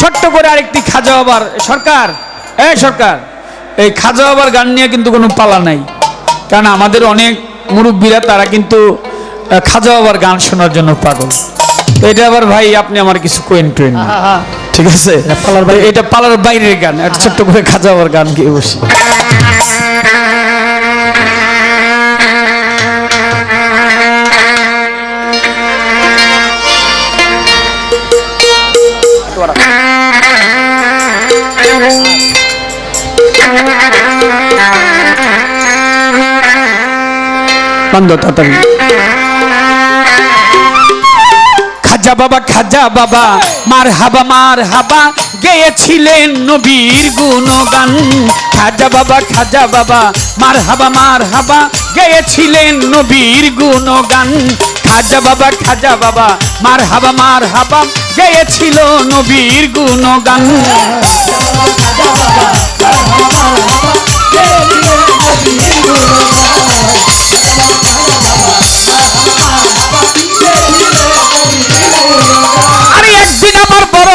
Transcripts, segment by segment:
ছোট্ট করে আরেকটি খাজা বাবার সরকার, এ, সরকার, এই খাজা বাবার গান নিয়ে কিন্তু কোনো পালা নাই। কারণ আমাদের অনেক মুরব্বীরা, তারা কিন্তু খাজা বাবার গান শোনার জন্য পাগল। এটা আবার ভাই আপনি আমার কিছু কোয়েন টোয়েন ঠিক আছে। এটা পালার বাইরের গান একটা ছোট্ট করে খাজা বাবার গান গিয়ে বসি। বন্ধ তাড়াতাড়ি। খাজা বাবা খাজা বাবা মার হাবা মার হাবা গেয়েছিলেন নবীর গুণগান। খাজা বাবা খাজা বাবা মার হাবা মার হাবা গেয়েছিলেন নবীর গুণগান। খাজা বাবা খাজা বাবা মার হাবা মার হাবা গেয়েছিল নবীর গুণগান।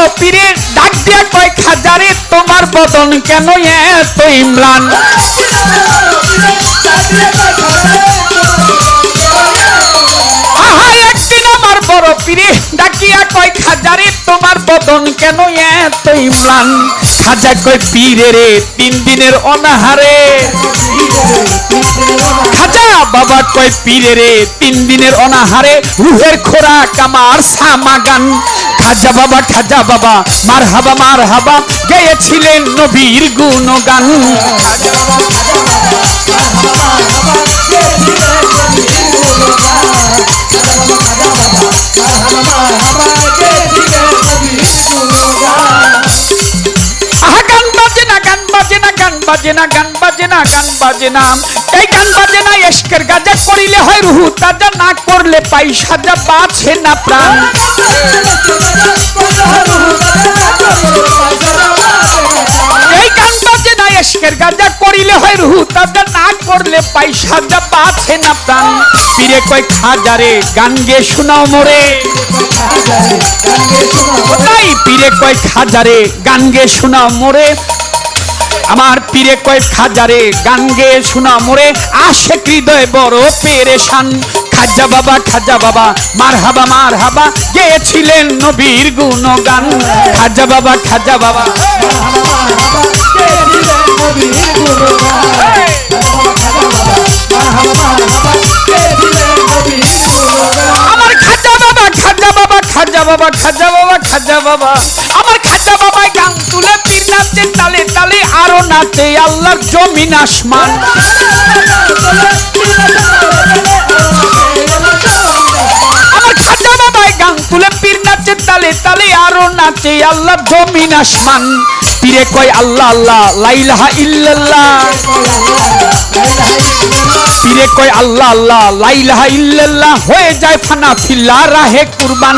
আমার বড় পীরে ডাক দিয়া কয়েক খাজারে, তোমার বদন কেন এত ইমরান? আহা একদিন আমার বড় পীরে বদন কেন এত ইমরান খাজা কয়, পীরে রে, তিন দিনের অনাহারে। খাজা বাবা কয়, পীরে রে, তিন দিনের অনাহারে, রুহের খোরাক আমার সামাগান। খাজা বাবা খাজা বাবা মার হাবা মার হাবা গেয়েছিলেন নবীর গুণগান। আহা বাজে না গান বাজে না গান বাজে না এই গান বাজে না এসকের গাজা করিলে হয় রুহু তাজা না করলে পাই সাজা বাছে না প্রাণ। এই গান বাজে না এসকের গাজা করিলে হয় রুহু তাজা না করলে পাই সাজা বাছে না প্রাণ। পীরে কয় খাজারে গান গে শোনাও মোরে। তাই পীরে কয় খাজারে গান গে শোনাও মোরে। আমার পীরে কয় খাজারে গান গেয়ে শোনা মোরে আসে হৃদয় বড় পেরেশান। খাজা বাবা খাজা বাবা মার হাবা মার হাবা গেয়েছিলেন নবীর গুণগান। খাজা বাবা খাজা বাবা। আমার খাজা বাবা খাজা বাবা খাজা বাবা খাজা বাবা নাচে আল্লাহর জমিন আসমান। নাচে পীরে কয়, আল্লাহ আল্লাহ কয়, আল্লাহ আল্লাহ হয়ে যায় ফানা ফিল্লা, রাহে কুরবান।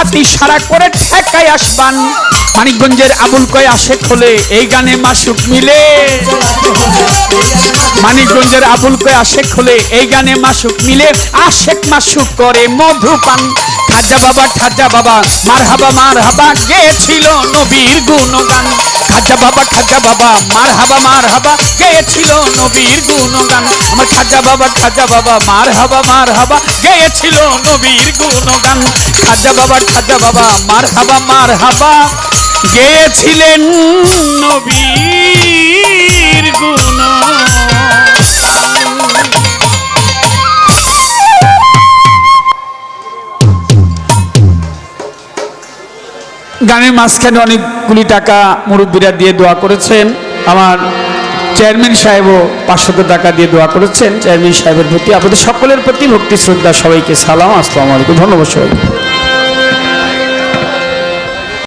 খাতি সারা করে ঠেকাই আসবান। মানিকগঞ্জের আবুল কয় আসে খোলে, এই গানে মাসুক মিলে। মানিকগঞ্জের আবুল কয় আসে খোলে, এই গানে মাসুক মিলে। আশেক মাসুক করে মধুপান। খাজা বাবা খাজা বাবা মার হাবা মার হাবা গেছিল নবীর গুণগান। খাজা বাবা খাজা বাবা মার হাবা মার হাবা গেছিল নবীর গুণগান। আমার খাজা বাবা খাজা বাবা মার হাবা মার হাবা গেছিল নবীর গুণগান। খাজা বাবা খাজা বাবা মার হাবা মার হাবা গেছিলেন নবীর গুণ গানের মাঝখানে অনেকগুলি টাকা মুরব্বীরা দিয়ে দোয়া করেছেন। আমার চেয়ারম্যান সাহেবও পাঁচশত টাকা দিয়ে দোয়া করেছেন। চেয়ারম্যান সাহেবের প্রতি, আপনাদের সকলের প্রতি ভক্তি, শ্রদ্ধা, সবাইকে সালাম, আসসালামু আলাইকুম। ধন্যবাদ সবাই